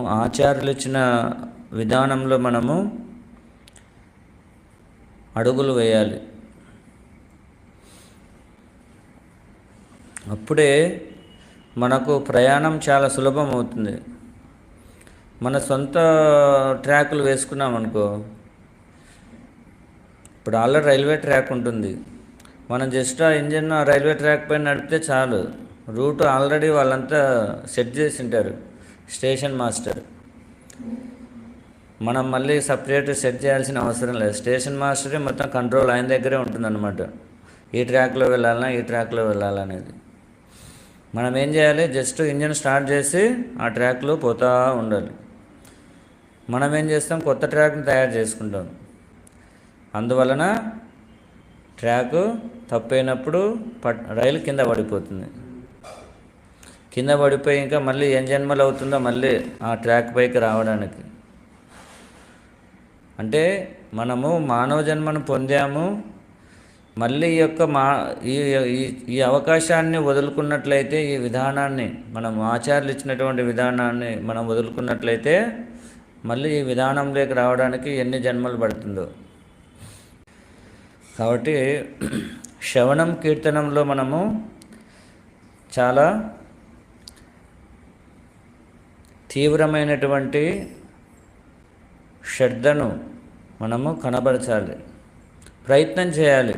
ఆచార్యులు ఇచ్చిన విధానంలో మనము అడుగులు వేయాలి. అప్పుడే మనకు ప్రయాణం చాలా సులభం అవుతుంది. మన సొంత ట్రాకులు వేసుకున్నాం అనుకో ఇప్పుడు ఆల్రెడీ రైల్వే ట్రాక్ ఉంటుంది. మనం జస్ట్ ఆ ఇంజిన్ ఆ రైల్వే ట్రాక్ పైన నడిపితే చాలు. రూట్ ఆల్రెడీ వాళ్ళంతా సెట్ చేసి ఉంటారు. Station master. మనం మళ్ళీ సపరేట్ సెట్ చేయాల్సిన అవసరం లేదు. స్టేషన్ మాస్టరే మొత్తం కంట్రోల్ ఆయన దగ్గరే ఉంటుందన్నమాట. ఈ ట్రాక్లో వెళ్ళాలన్నా ఈ ట్రాక్లో వెళ్ళాలనేది. మనం ఏం చేయాలి? జస్ట్ ఇంజన్ స్టార్ట్ చేసి ఆ ట్రాక్లో పోతూ ఉండాలి. మనం ఏం చేస్తాం? కొత్త ట్రాక్ని తయారు చేసుకుంటాం. అందువలన ట్రాక్ తప్పైనప్పుడు పట్ రైలు కింద పడిపోతుంది. కింద పడిపోయి ఇంకా మళ్ళీ ఏం జన్మలు అవుతుందో మళ్ళీ ఆ ట్రాక్ పైకి రావడానికి. అంటే మనము మానవ జన్మను పొందాము మళ్ళీ ఈ యొక్క మా ఈ ఈ- ఈ అవకాశాన్ని వదులుకున్నట్లయితే ఈ విధానాన్ని మనం ఆచార్యులు ఇచ్చినటువంటి విధానాన్ని మనం వదులుకున్నట్లయితే మళ్ళీ ఈ విధానంలోకి రావడానికి ఎన్ని జన్మలు పడుతుందో. కాబట్టి శ్రవణం కీర్తనంలో మనము చాలా తీవ్రమైనటువంటి శ్రద్ధను మనము కనబరచాలి ప్రయత్నం చేయాలి.